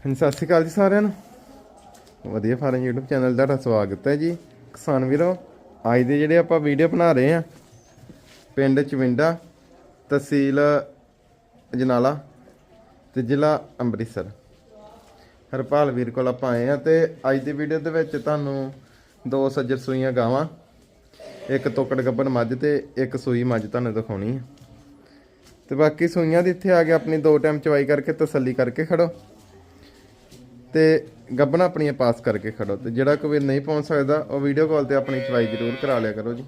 ਹਾਂਜੀ, ਸਤਿ ਸ਼੍ਰੀ ਅਕਾਲ ਜੀ ਸਾਰਿਆਂ ਨੂੰ। ਵਧੀਆ ਫਾਰਮ YouTube ਚੈਨਲ ਦਾ ਤੁਹਾਡਾ ਸਵਾਗਤ ਹੈ ਜੀ। ਕਿਸਾਨ ਵੀਰੋ, ਅੱਜ ਦੇ ਜਿਹੜੇ ਆਪਾਂ ਵੀਡੀਓ ਬਣਾ ਰਹੇ ਆ ਪਿੰਡ ਚਵਿੰਡਾ, ਤਹਿਸੀਲ ਅਜਨਾਲਾ ਤੇ ਜ਼ਿਲ੍ਹਾ ਅੰਮ੍ਰਿਤਸਰ। ਹਰਪਾਲ ਵੀਰ ਕੋਲ ਆਪਾਂ ਆਏ ਆ ਤੇ ਅੱਜ ਦੀ ਵੀਡੀਓ ਦੇ ਵਿੱਚ ਤੁਹਾਨੂੰ ਦੋ ਸੱਜਰ ਸੂਈਆਂ ਗਾਵਾਂ, ਇੱਕ ਤੋਕੜ ਗੱਬਨ ਮੱਝ ਤੇ ਇੱਕ ਸੂਈ ਮੱਝ ਤੁਹਾਨੂੰ ਦਿਖਾਉਣੀ ਹੈ। ਤੇ ਬਾਕੀ ਸੂਈਆਂ ਦੀ ਇੱਥੇ ਆ ਕੇ ਆਪਣੀ ਦੋ ਟਾਈਮ ਚਵਾਈ ਕਰਕੇ ਤਸੱਲੀ ਕਰਕੇ ਖੜੋ। ਤੇ ਗੱਬਣਾ ਆਪਣੀਆਂ ਪਾਸ ਕਰਕੇ ਖੜੋ ਤੇ ਜਿਹੜਾ ਕੋਈ ਵੀਰ ਨਹੀਂ ਪਹੁੰਚ ਸਕਦਾ ਉਹ ਵੀਡੀਓ ਕਾਲ ਤੇ ਆਪਣੀ ਚਵਾਈ ਜ਼ਰੂਰ ਕਰਾ ਲਿਆ ਕਰੋ ਜੀ।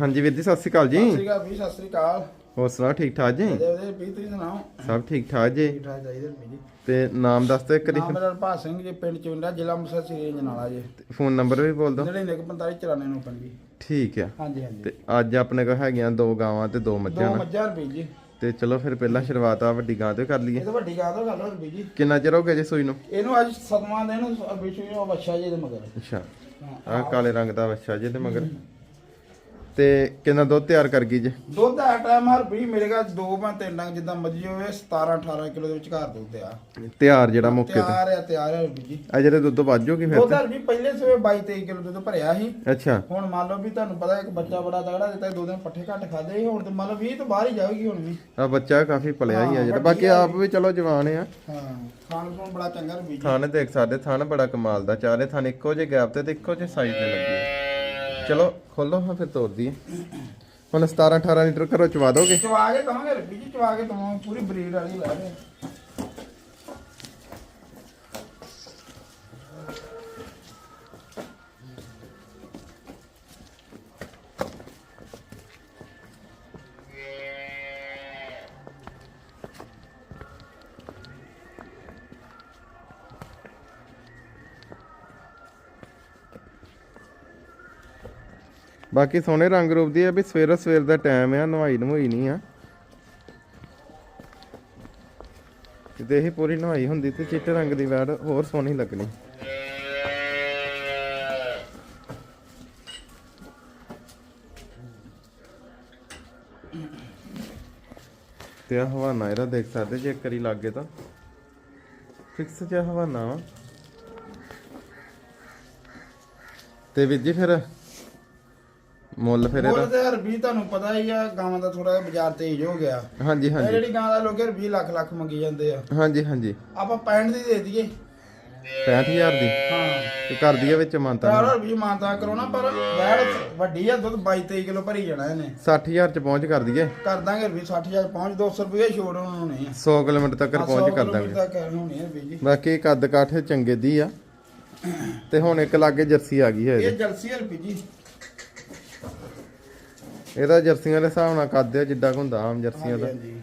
ਹਾਂਜੀ ਵੀਰ ਜੀ ਸਤਿ ਸ਼੍ਰੀ ਅਕਾਲ ਜੀ। ਸਤਿ ਸ੍ਰੀ ਅਕਾਲ ਵੀ ਸਤਿ ਸ੍ਰੀ ਅਕਾਲ। ਹੋਰ ਸੁਣਾਓ ਠੀਕ ਠਾਕ ਜੀ? ਦੇ ਦੇ ਵੀ ਤੁਸੀਂ ਸੁਣਾਓ? ਸਭ ਠੀਕ ਠਾਕ ਜੀ। ਠੀਕ ਠਾਕ ਚਾਹੀਦੇ ਮੀ ਜੀ। ਤੇ ਨਾਮ ਦੱਸ ਦਿਓ ਇੱਕ ਨਾਮ ਮੇਰਾ ਸਿੰਘ ਜੀ ਪਿੰਡ ਚਵਿੰਡਾ ਜ਼ਿਲ੍ਹਾ ਅੰਮ੍ਰਿਤਸਰ ਸ੍ਰੀ ਜਨਾਲਾ ਜੀ। ਫੋਨ ਨੰਬਰ ਵੀ ਬੋਲ ਦਿਓ। ਜਿਹੜੇ ਨਿਕ 45 94 ਨੂੰ ਪੰਜੀ ਠੀਕ ਆ। ਹਾਂਜੀ ਹਾਂਜੀ। ਤੇ ਅੱਜ ਆਪਣੇ ਕੋਲ ਹੈਗੀਆਂ ਦੋ ਗਾਵਾਂ ਤੇ ਦੋ ਮੱਝਾਂ ਦੋ ਨਾ। ਮੱਝਾਂ ਰੁਪਏ ਜੀ। ਤੇ ਚਲੋ ਫਿਰ ਪਹਿਲਾਂ ਸ਼ੁਰੂਆਤ ਆ ਵੱਡੀ ਗਾਂ ਤੋਂ ਕਰ ਲਈਏ। ਇਹ ਤਾਂ ਵੱਡੀ ਗੱਲ ਹੋ ਗੱਲ ਰੁਪਏ ਜੀ। ਕਿੰਨਾ ਚਿਰ ਹੋ ਗਿਆ ਜੀ ਸੂਈ ਨੂੰ? ਇਹਨੂੰ ਅੱਜ ਸਤਵਾਂ ਦਿਨ ਵਿਸ਼ੂ ਉਹ ਬੱਚਾ ਜੀ ਦੇ ਮਗਰ। ਅੱਛਾ। ਆਹ ਕਾਲੇ ਰੰਗ ਦਾ ਬੱਚਾ ਜੀ ਤੇ ਮਗਰ। ਤੇ ਕਿੰਨਾ ਦੁੱਧ ਤਿਆਰ ਕਰ ਗਈ ਜੀ? ਦੁੱਧ ਦਾ ਟਾਈਮ ਹਰ ਵੀ ਮੇਰੇ ਕੋਲ ਦੋ ਮੈਂ ਤਿੰਨ ਡੰਗ ਜਿੱਦਾਂ ਮੱਝੀ ਹੋਵੇ 17 18 ਕਿਲੋ ਦੇ ਵਿਚਕਾਰ ਦੁੱਧ ਆ ਤਿਆਰ ਜਿਹੜਾ ਮੌਕੇ ਤੇ। ਤਿਆਰ ਆ ਤਿਆਰ ਆ ਜੀ। ਆ ਜਿਹੜੇ ਦੁੱਧ ਵੱਧ ਜੂਗੀ ਫਿਰ ਦੁੱਧ ਵੀ ਪਹਿਲੇ ਸਵੇ 22 23 ਕਿਲੋ ਦੁੱਧ ਭਰਿਆ ਸੀ। ਅੱਛਾ। ਹੁਣ ਮੰਨ ਲਓ ਵੀ ਤੁਹਾਨੂੰ ਪਤਾ ਇੱਕ ਬੱਚਾ ਬੜਾ ਤਗੜਾ ਦਿੱਤਾ ਦੋ ਦਿਨ ਪੱਠੇ ਘੱਟ ਖਾਦੇ ਸੀ ਹੁਣ ਤੇ ਮੰਨ ਲਓ 20 ਤੋਂ ਬਾਹਰ ਹੀ ਜਾਊਗੀ ਹੁਣ ਵੀ। ਆ ਬੱਚਾ ਕਾਫੀ ਪਲਿਆ ਹੀ ਆ ਜਿਹੜਾ। ਬਾਕੀ ਆ ਆਪ ਵੀ ਚਲੋ ਜਵਾਨ ਆ। ਹਾਂ ਖਾਣ ਪੀਣ ਬੜਾ ਚੰਗਾ ਰਵੀ ਜੀ। ਥਣ ਦੇਖ ਸਕਦੇ ਥਣ ਬੜਾ ਕਮਾਲ ਦਾ ਚਾਰੇ ਥਣ ਇੱਕੋ ਜਿਹੇ ਗੈਪ ਤੇ ਤੇ ਇੱਕੋ ਜਿਹੇ ਸਾਈਜ਼ ਤੇ ਲੱਗੇ ਆ। ਚਲੋ, ਖੋਲੋ ਹਾਂ ਫਿਰ ਤੋੜ ਦਈਏ। ਹੁਣ 17 18 ਲੀਟਰ ਘਰੋਂ ਚਵਾ ਦੋਗੇ? ਚਵਾ ਕੇ ਦਵਾਂਗੇ ਰਵੀ ਜੀ ਚਵਾ ਕੇ ਦਵਾਂ ਪੂਰੀ ਬਰੀਡ ਵਾਲੀ ਲੈ ਰਹੇ ਬਾਕੀ ਸੋਹਣੇ ਰੰਗ ਰੂਪ ਦੀ ਆ ਵੀ ਸਵੇਰ ਸਵੇਰ ਦਾ ਟਾਈਮ ਆ, ਨਵਾਈ ਨਵਾਈ ਨਹੀਂ ਆ। ਤੇ ਇਹ ਪੂਰੀ ਨਵਾਈ ਹੁੰਦੀ ਤੇ ਚਿੱਟੇ ਰੰਗ ਦੀ ਵੈੜ ਹੋਰ ਸੋਹਣੀ ਲੱਗਣੀ। ਤੇ ਆ ਹਵਾਨਾ ਇਹਦਾ ਦੇਖ ਸਕਦੇ ਜੇ ਕਰੀ ਵਾਰੀ ਲੱਗੇ ਤਾਂ। ਫਿਕਸ ਜਿਹਾ ਹਵਾਨਾ ਵਾ। ਤੇ ਵੀਰ ਜੀ ਫਿਰ ਮੁੱਲ ਫਿਰ ਮੁੱਲ ਇਹਦਾ ਤੇ ਰਵੀ ਤੁਹਾਨੂੰ ਪਤਾ ਹੀ ਆ ਗਾਵਾਂ ਦਾ ਥੋੜਾ ਜਿਹਾ ਬਾਜ਼ਾਰ ਤੇਜ਼ ਹੋ ਗਿਆ। ਹਾਂਜੀ ਇਹ ਹਾਂਜੀ। ਜਿਹੜੀ ਗਾਂ ਦਾ ਲੋਕ ਰਵੀ ਲੱਖ ਲੱਖ ਮੰਗੀ ਜਾਂਦੇ ਆ। ਹਾਂਜੀ ਹਾਂਜੀ। ਆਪਾਂ 65 ਦੀ ਦੇ ਦਈਏ। 65000 ਦੀ? ਹਾਂ। ਤੇ ਕਰ ਦਈਏ ਵਿੱਚ ਮੰਨਤਾ ਤਾਰਾ ਰਵੀ ਮਾਨਤਾ ਕਰੋ ਨਾ ਪਰ ਵੈੜ ਵੱਡੀ ਆ ਦੁੱਧ 22 23 ਕਿਲੋ ਭਰੀ ਜਾਣਾ ਇਹਨੇ। 60000 ਚ ਪਹੁੰਚ ਕਰ ਦਈਏ। ਕਰ ਦਾਂਗੇ ਰਵੀ 60000 ਪਹੁੰਚ 200 ਰੁਪਏ ਛੋੜ ਹੋਣੀ ਆ। 100 ਕਿਲੋਮੀਟਰ ਤੱਕ ਪਹੁੰਚ ਕਰ ਦਾਂਗੇ। ਹੋਣੀ ਜੀ ਬਾਕੀ ਕੱਦ ਕਾਠ ਚੰਗੇ ਦੀ ਆ। ਤੇ ਹੁਣ ਇੱਕ ਲਾਗੇ ਜਰਸੀ ਆ ਗਈ ਹੈ ਇਹ ਜਲਸੀ ਆ ਰਵੀ ਜੀ। ਇਹਦਾ ਜਰਸੀਆਂ ਦੇ ਹਿਸਾਬ ਨਾਲ ਕੱਦ ਆ ਜਿੱਡਾ ਕੁ ਹੁੰਦਾ ਆਮ ਜਰਸੀਆਂ ਦਾ। ਹਾਂਜੀ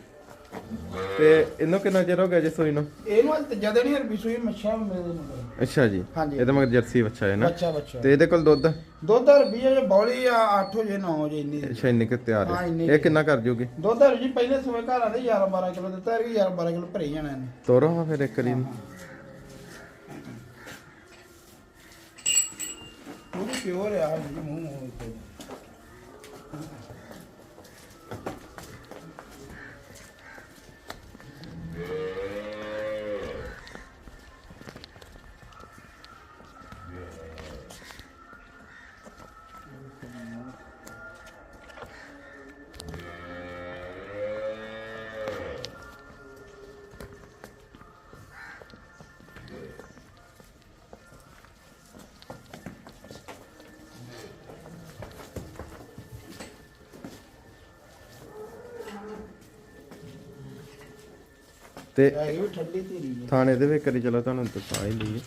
ਤੇ ਇਹਨੂੰ ਕਿੰਨਾ ਚਿਰ ਹੋ ਗਿਆ ਜੀ ਸੂਈ ਨੂੰ? ਇਹਨੂੰ ਅੱਜ ਜਦ ਨਹੀਂ ਰਵੀ ਸੂਈ ਮੱਛਾ ਮੇਰੇ ਮਗਰ ਅੱਛਾ ਜੀ। ਹਾਂਜੀ। ਇਹਦੇ ਮਗਰ ਜਰਸੀ ਬੱਚਾ ਹੈ ਨਾ। ਬੱਚਾ ਬੱਚਾ ਤੇ ਇਹਦੇ ਕੋਲ ਦੁੱਧ? ਦੁੱਧ ਰਵੀ ਜੇ ਬੌਲੀ ਆ 8 ਵਜੇ 9 ਵਜੇ ਇੰਨੀ ਦੀ। ਅੱਛਾ ਇੰਨੇ ਕਿ ਤਿਆਰ ਹਾਂ, ਹੈ ਇੰਨੀ ਇਹ ਕਿੰਨਾ ਕਰ ਜੂਗੀ? ਦੁੱਧ ਰਵੀ ਪਹਿਲੇ ਸਵੇ ਘਰ ਆਂਦੇ 11 12 ਕਿਲੋ ਦਿੱਤਾ ਕਿ 11 12 ਕਿਲੋ ਭਰੀ ਜਾਣਾ ਇਹਨੇ। ਤੋਰੋ ਹਾਂ ਫਿਰ ਇੱਕ ਇਹਨੂੰ। ਪੂਰੀ ਪਿਓਰ ਆ ਜੀ ਮੂੰਹ ਮੂੰਹ ਉੱਤੇ। ਤੇ ਵੀ ਥਾਣੇ ਦੇ ਵਿੱਚ ਕਰੀ ਚਲੋ ਤੁਹਾਨੂੰ ਦਿਖਾ ਹੀ ਲਈਏ।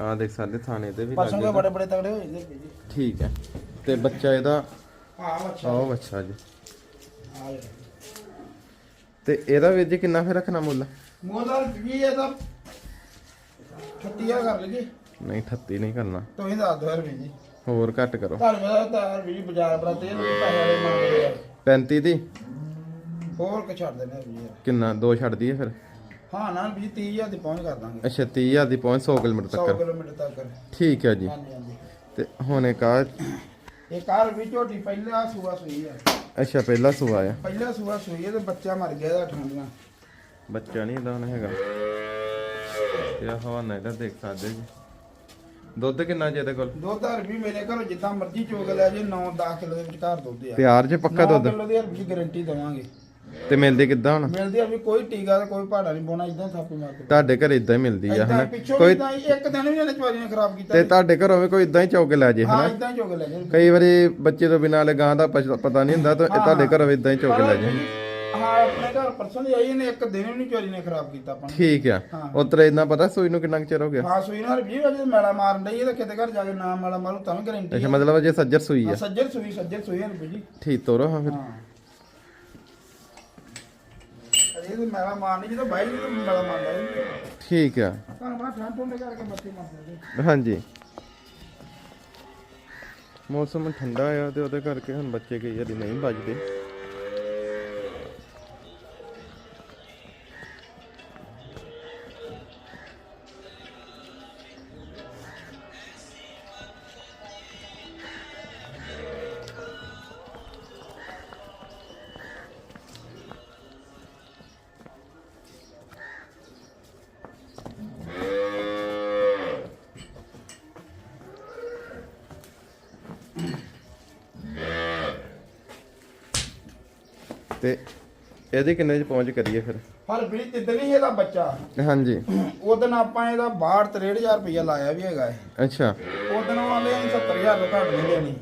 ਆ ਦੇਖ ਸਕਦੇ ਥਾਣੇ ਤੇ ਵੀ ਪਸ਼ੂ ਦੇ ਲੱਗੇ ਬੜੇ ਬੜੇ ਤਗੜੇ ਹੋ ਜਾਂਦੇ ਜੀ। ਠੀਕ ਹੈ। ਤੇ ਬੱਚਾ ਇਹਦਾ? ਹਾਂ ਅੱਛਾ ਆਓ ਬੱਚਾ ਜੀ। ਤੇ ਇਹਦਾ ਵੀਰ ਜੀ ਕਿੰਨਾ ਫਿਰ ਰੱਖਣਾ ਮੁੱਲ? ਕੀ ਹੈ ਤਾਂ 36000 ਕਰ ਲਈਏ ਨਹੀਂ 38 ਨਹੀਂ ਕਰਨਾ। ਤੁਸੀਂ ਦੱਸ ਦਿਓ ਯਾਰ ਵੀ ਜੀ। ਹੋਰ ਘੱਟ ਕਰੋ। ਤੁਹਾਨੂੰ ਪਤਾ ਤਾਂ ਵੀ ਬਾਜ਼ਾਰ ਬੜਾ ਤੇਜ਼ ਪੈਸੇ ਵਾਲੇ ਮੰਗਦੇ ਆ। 35 ਦੀ? ਹੋਰ ਕਿ ਛੱਡ ਦੇਣੇ ਵੀ ਯਾਰ ਕਿੰਨਾ? ਦੋ ਛੱਡ ਦਈਏ ਫਿਰ? ਹਾਂ ਨਾ ਵੀ 30000 ਦੀ ਪਹੁੰਚ ਕਰ ਦਾਂਗੇ। ਅੱਛਾ 30000 ਦੀ ਪਹੁੰਚ 100 ਕਿਲੋਮੀਟਰ 100 ਤੱਕ ਕਿਲੋਮੀਟਰ ਤੱਕ। ਠੀਕ ਹੈ ਜੀ। ਹਾਂਜੀ ਹਾਂਜੀ। ਤੇ ਹੁਣ ਇੱਕ ਆ ਇਹ ਕਾਰ ਵੀ ਝੋਟੀ ਪਹਿਲੇ ਆ ਸੂਆ ਸੂਈ ਆ। ਅੱਛਾ ਪਹਿਲਾ ਸੂਆ ਆ। ਪਹਿਲਾ ਸੂਆ ਸੂਈ ਹੈ ਤੇ ਬੱਚਾ ਮਰ ਗਿਆ ਇਹਦਾ ਠੰਡੀਆਂ ਬੱਚਾ ਨਹੀਂ ਇਹਦਾ ਹੁਣ ਹੈਗਾ। ਇਹ ਹਵਾਨਾ ਇਹਦਾ ਦੇਖ ਸਕਦੇ ਜੀ। ਦੁੱਧ ਕਿੰਨਾ ਜੇ ਇਹਦੇ ਕੋਲ? ਦੁੱਧ ਹਰ ਵੀ ਮੇਰੇ ਘਰੋਂ ਜਿੱਦਾਂ ਮਰਜ਼ੀ ਚੋਗ ਲੈ ਜੇ 9-10 ਕਿਲੋ ਦੇ ਵਿਚਕਾਰ ਦੁੱਧ ਆ। ਤਿਆਰ ਜੇ ਪੱਕਾ ਦੁੱਧ? ਕਿਲੋ ਦੀ ਹਰ ਵੀ ਗਾਰੰਟੀ ਦਵਾਂਗੇ। ਤੇ ਮਿਲਦੀ ਕਿੱਦਾਂ ਹੁਣ? ਮਿਲਦੀ ਆ ਵੀ ਕੋਈ ਟੀਕਾ ਤੇ ਕੋਈ ਭਾੜਾ ਨਹੀਂ ਪਾਉਣਾ ਇਦਾਂ ਥਾਪੀ ਮਾਰ ਕੇ। ਤੁਹਾਡੇ ਘਰ ਇਦਾਂ ਹੀ ਮਿਲਦੀ ਆ ਹਨਾ? ਕੋਈ ਹੀ ਇੱਕ ਦਿਨ ਵੀ ਇਹਨੇ ਚਵਾਰੀ ਨੇ ਖਰਾਬ ਕੀਤਾ ਤੇ ਤੁਹਾਡੇ ਘਰੋਂ ਵੀ ਕੋਈ ਇਦਾਂ ਹੀ ਚੌਕ ਲੈ ਜੇ ਹਾਂ ਹਨਾ? ਇਦਾਂ ਹੀ ਚੋਗ ਲੈ ਜੇ। ਕਈ ਵਾਰੀ ਬੱਚੇ ਤੋਂ ਬਿਨਾਂ ਲਗਾਂ ਦਾ ਪਛ- ਪਤਾ ਨਹੀਂ ਹੁੰਦਾ ਤਾਂ ਇਹ ਤੁਹਾਡੇ ਘਰੋਂ ਇਦਾਂ ਹੀ ਚੌਕ ਲੈ ਜੇ। ਹਾਂ ਆਪਣੇ ਘਰ ਪਰਸੋਂ ਦੀ ਆਈ ਇਹਨੇ ਇੱਕ ਦਿਨ ਵੀ ਨਹੀਂ ਚਵਾਰੀ ਨੇ ਖਰਾਬ ਕੀਤਾ ਆਪਾਂ ਨੂੰ। ਠੀਕ ਆ। ਹਾਂ। ਉਤਰੇ ਇਦਾਂ ਪਤਾ ਸੂਈ ਨੂੰ ਕਿੰਨਾ ਕੁ ਚਿਰ ਹੋ ਗਿਆ? ਹਾਂ ਸੂਈ ਨਾਲ ਵੀ ਵਜੇ ਮੈਲਾ ਮਾਰਨ ਡਈ ਇਹ ਤਾਂ ਕਿਤੇ ਘਰ ਜਾ ਕੇ ਨਾ ਮੈਲਾ ਮਾਰੂ ਤਾਂ ਵੀ ਗਾਰੰਟੀ ਅੱਛਾ ਮਤਲਬ ਜੇ ਸੱਜਰ ਸੂਈ ਆ? ਸੱਜਰ ਸੂਈ ਸੱਜਰ ਸੂਈ ਹਰ ਜੀ ਠੀਕ ਤੋਰੋ ਹਾਂ ਫਿਰ। ਹਾਂ। ਅਜੇ ਤੇ ਮੈਲਾ ਮਾਰਨੀ ਜਦੋਂ ਬਾਈ ਜੀ ਮੈਲਾ ਮਾਰਦਾ ਇਹ ਠੀਕ ਆ। ਤੁਹਾਨੂੰ ਬੜਾ ਠੰਡ ਠੰਡ ਕਰਕੇ ਮੱਥੇ ਮਾਰਦੇ ਹਾਂਜੀ। ਮੌਸਮ ਠੰਡਾ ਆ ਤੇ ਉਹਦੇ ਕਰਕੇ ਹੁਣ ਬੱਚੇ ਕਈ ਵਾਰੀ ਨਹੀਂ ਵੱਜਦੇ। ਤੇ ਇਹਦੀ ਕਿੰਨੇ ਚ ਪਹੁੰਚ ਕਰੀਏ ਫਿਰ? ਹਰ ਵੀ ਤਿੱਦਲੀ ਇਹਦਾ ਬੱਚਾ। ਹਾਂਜੀ। ਉਦੋਂ ਆਪਾਂ ਇਹਦਾ 62 63000 ਰੁਪਇਆ ਲਾਇਆ ਵੀ ਹੈਗਾ ਇਹ। ਅੱਛਾ। ਉਦੋਂ ਵਾਲੇ 70000 ਤੋਂ ਘੱਟ ਨਹੀਂ। ਦੇਣੀ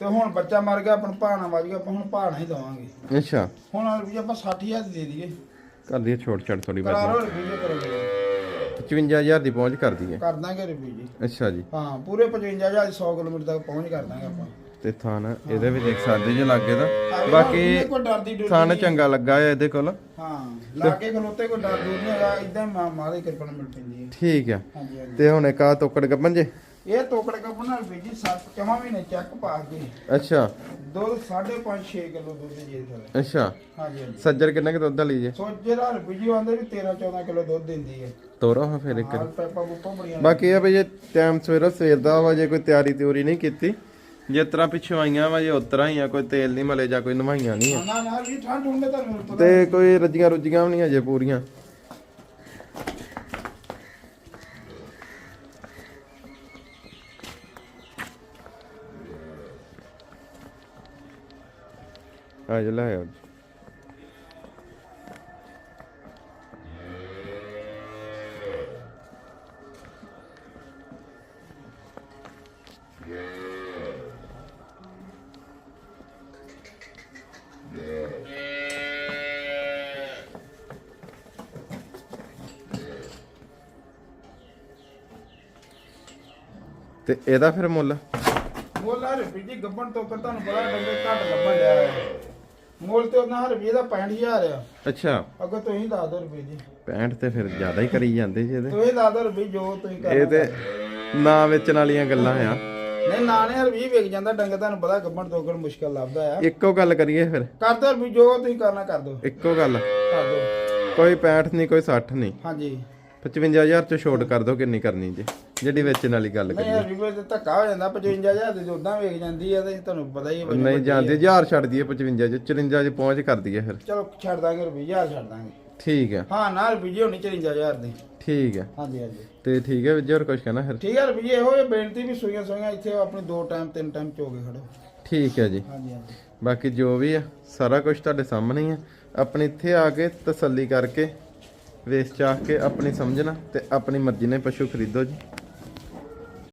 ਤੇ ਹੁਣ ਬੱਚਾ ਮਰ ਗਿਆ ਆਪਣ ਭਾਣਾ ਵੱਜ ਗਿਆ ਆਪਾਂ ਹੁਣ ਭਾਣਾ ਹੀ ਦਵਾਂਗੇ। ਅੱਛਾ। ਹੁਣ ਵੀ ਆਪਾਂ 60000 ਦੀ ਦਈਏ। ਕਰ ਦਈਏ ਛੋਟ ਛੜ ਥੋੜੀ ਬਾਤ ਲਓ ਰੁਪਈਏ ਕਰੋਗੇ 55000 ਦੀ ਪਹੁੰਚ ਕਰ ਦਈਏ। ਕਰ ਦਾਂਗੇ ਰੁਪਈਏ। ਜੀ ਅੱਛਾ ਜੀ। ਹਾਂ ਪੂਰੇ 55000 ਦੀ 100 ਕਿਲੋਮੀਟਰ ਤੱਕ ਪਹੁੰਚ ਕਰ ਦਾਂਗੇ ਆਪਾਂ। ਤੇ ਥਾਨ ਇਹਦੇ ਵੀ ਦੇਖ ਸਕਦੇ ਜੇ ਲੱਗੇ ਦਾ। ਬਾਕੀ ਨਹੀਂ। ਚੰਗਾ ਲੱਗਾ ਹੈ ਇਹਦੇ ਕੋਲ। ਹਾਂ ਲਾ ਕੇ ਖਲੋਤੇ ਕੋਈ ਡਰ ਦੂਰ ਨਹੀਂ ਹੈਗਾ ਇਦਾਂ ਮਾਂ ਦੀ ਕਿਰਪਾ ਨਾਲ ਮਿਲ ਪੈਂਦੀ ਹੈ। ਠੀਕ ਆ। ਤੇ ਹੁਣ ਇੱਕ ਆ ਤੋਕੜ ਗੱਪਨ ਜੇ? ਇਹ ਤੋਕੜ ਕੱਪ ਨਾਲ ਵੀ ਜੀ ਸੱਤ ਕਮਾ ਮਹੀਨੇ ਚੱਕ ਪਾ ਕੇ ਅੱਛਾ। ਦੁੱਧ 5.5 6 ਕਿਲੋ ਦੁੱਧ ਜੀ ਥਲੇ ਅੱਛਾ। ਹਾਂਜੀ ਹਾਂਜੀ। ਸੱਜਰ ਕਿੰਨਾ ਕਿ ਦੁੱਧ ਲਈ ਜੇ? ਸੋਚੇ ਦਾ ਰੁਪਈਏ ਆਂਦੇ ਵੀ 13 14 ਕਿਲੋ ਦੁੱਧ ਦਿੰਦੀ ਹੈ। ਤੋਰੋ ਹਾਂ ਫਿਰ ਇੱਕ। ਬਾਕੀ ਇਹ ਆ ਵੀ ਜੇ ਟਾਈਮ ਸਵੇਰੋ ਸਵੇਰ ਦਾ ਵਾ ਜੇ ਕੋਈ ਤਿਆਰੀ ਤਿਉਰੀ ਨਹੀਂ ਕੀਤੀ ਜਿਸ ਤਰ੍ਹਾਂ ਪਿੱਛੋਂ ਆਈਆਂ ਵਾ ਜੇ ਉਤਰਾ ਹੀ ਆ ਕੋਈ ਤੇਲ ਨਹੀਂ ਮਲੇ ਜਾਂ ਕੋਈ ਨਵਾਈਆਂ ਨਹੀਂ ਆ। ਨਾ ਨਾ ਵੀ ਠੰਡ ਹੁੰਦੇ ਤੁਹਾਨੂੰ ਪਤਾ। ਤੇ ਕੋਈ ਰੱਜੀਆਂ ਰੁੱਜੀਆਂ ਵੀ ਨਹੀਂ ਅਜੇ ਪੂਰੀਆਂ। ਆ ਜਾ ਲੈ ਤੇ ਇਹਦਾ ਫਿਰ ਮੁੱਲ? ਮੋਲਾ ਰੁਪਈਏ ਗੱਬਣ ਤੋਂ ਤੁਹਾਨੂੰ ਪਤਾ ਡੰਗੇ ਘੱਟ ਲੱਭਣ ਲਿਆ ਹੈ। ਮੋਲ ਤੇ ਉਹਨਾਂ ਰੁਪਈਏ ਦਾ 65000 ਆ। ਅੱਛਾ। ਅੱਗੇ ਤੁਸੀਂ ਦੱਸ ਦਿਓ ਰੁਪਏ ਜੀ 65 ਤੇ ਫਿਰ ਜ਼ਿਆਦਾ ਹੀ ਕਰੀ ਜਾਂਦੇ ਜੀ ਇਹਦੇ। ਤੁਸੀਂ ਦੱਸ ਦਿਓ ਰੁਪਏ ਜੋ ਤੁਸੀਂ ਇਹ ਤੇ ਨਾ ਵੇਚਣ ਵਾਲੀਆਂ ਗੱਲਾਂ ਆ। ਨਹੀਂ ਨਾ ਨੇ ਰੁਪਏ ਵਿਕ ਜਾਂਦਾ ਡੰਗੇ ਤੁਹਾਨੂੰ ਪਤਾ ਗੱਬਣ ਤੋਂ ਅੱਗੇ ਮੁਸ਼ਕਲ ਲੱਭਦਾ ਆ। ਇੱਕੋ ਗੱਲ ਕਰੀਏ ਫਿਰ। ਕਰ ਦਿਓ ਰੁਪਏ ਜੋ ਤੁਸੀਂ ਕਰਨਾ ਕਰ ਦਿਓ ਇੱਕੋ ਗੱਲ। ਕਰ ਦਿਓ ਕੋਈ 65 ਨਹੀਂ ਕੋਈ 60 ਨਹੀਂ। ਹਾਂਜੀ। 55000 ਚ ਛੋਟ ਕਰ ਦੋ ਕਿੰਨੀ ਕਰਨੀ ਜੀ। ਜਿਹੜੀ ਵੇਚਣ ਵਾਲੀ ਗੱਲ ਨਹੀਂ ਕਰੀਏ। ਤੇ ਧੱਕਾ ਹੋ ਜਾਂਦਾ 55000 ਦੀ ਉਦਾਂ ਵੇਚ ਜਾਂਦੀ ਆ ਤੇ ਤੁਹਾਨੂੰ ਪਤਾ ਹੀ ਬੜੀ ਨਹੀਂ ਜਾਂਦੀ 1000 ਛੱਡ ਦਈਏ 55 ਚ 54 ਚ ਪਹੁੰਚ ਕਰ ਦਈਏ ਫਿਰ। ਚਲੋ ਛੱਡ ਦਾਂਗੇ ਰੁਪਏ ਛੱਡ ਦਾਂਗੇ। ਠੀਕ ਹੈ ਹਾਂ ਨਾ ਰੁਪਏ ਹੋਣੀ 54000 ਦੀ। ਠੀਕ ਹੈ ਹਾਂਜੀ ਹਾਂਜੀ। ਤੇ ਠੀਕ ਹੈ ਵਿਜੇ ਹੋਰ ਕੁਝ ਕਹਿਣਾ ਫਿਰ? ਠੀਕ ਹੈ ਰੁਪਏ ਇਹੋ ਇਹ ਬੇਨਤੀ ਵੀ ਸੂਈਆਂ ਸੂਈਆਂ ਇੱਥੇ ਆਪਣੀ ਦੋ ਟਾਈਮ ਤਿੰਨ ਟਾਈਮ ਚੋਗੇ ਖੜੋ। ਠੀਕ ਹੈ ਜੀ। ਹਾਂਜੀ ਹਾਂਜੀ। ਬਾਕੀ ਜੋ ਵੀ ਆ ਸਾਰਾ ਕੁਝ ਤੁਹਾਡੇ ਸਾਹਮਣੇ ਹੀ ਆ। ਆਪਣੇ ਇੱਥੇ ਆ ਕੇ ਤਸੱਲੀ ਕਰਕੇ ਵੇਚ ਚਾਹ ਕੇ ਆਪਣੀ ਸਮਝਣਾ ਤੇ ਆਪਣੀ ਮਰਜ਼ੀ ਨਾਲ ਪਸ਼ੂ ਖਰੀਦੋ ਜੀ।